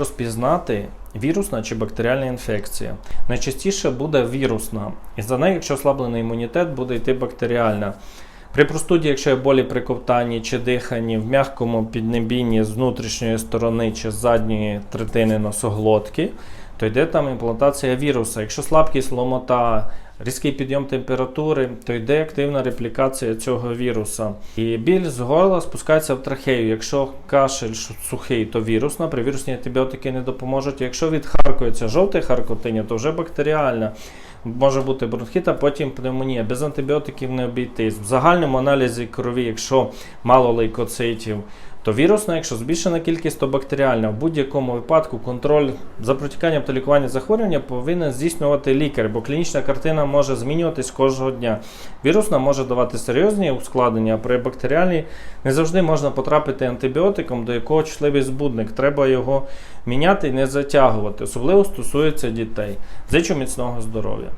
розпізнати вірусна чи бактеріальна інфекція? Найчастіше буде вірусна, і за нею, якщо ослаблений імунітет, буде йти бактеріальна. При простуді, якщо є болі при ковтанні чи диханні, в м'якому піднебінні з внутрішньої сторони чи з задньої третини носоглотки, то йде там імплантація віруса. Якщо слабкість ломота, різкий підйом температури, то йде активна реплікація цього віруса. І біль з горла спускається в трахею. Якщо кашель сухий, то вірусна, при вірусні антибіотики не допоможуть. Якщо відхаркується жовте харкотиння, то вже бактеріальна. Може бути бронхіт, а потім пневмонія. Без антибіотиків не обійтись. В загальному аналізі крові, якщо мало лейкоцитів, то вірусна, якщо збільшена кількість, то бактеріальна. В будь-якому випадку контроль за протіканням та лікуванням захворювання повинен здійснювати лікар, бо клінічна картина може змінюватись кожного дня. Вірусна може давати серйозні ускладнення, а при бактеріальній не завжди можна потрапити антибіотиком, до якого чутливий збудник. Треба його міняти і не затягувати. Особливо стосується дітей. Зичу міцного здоров'я.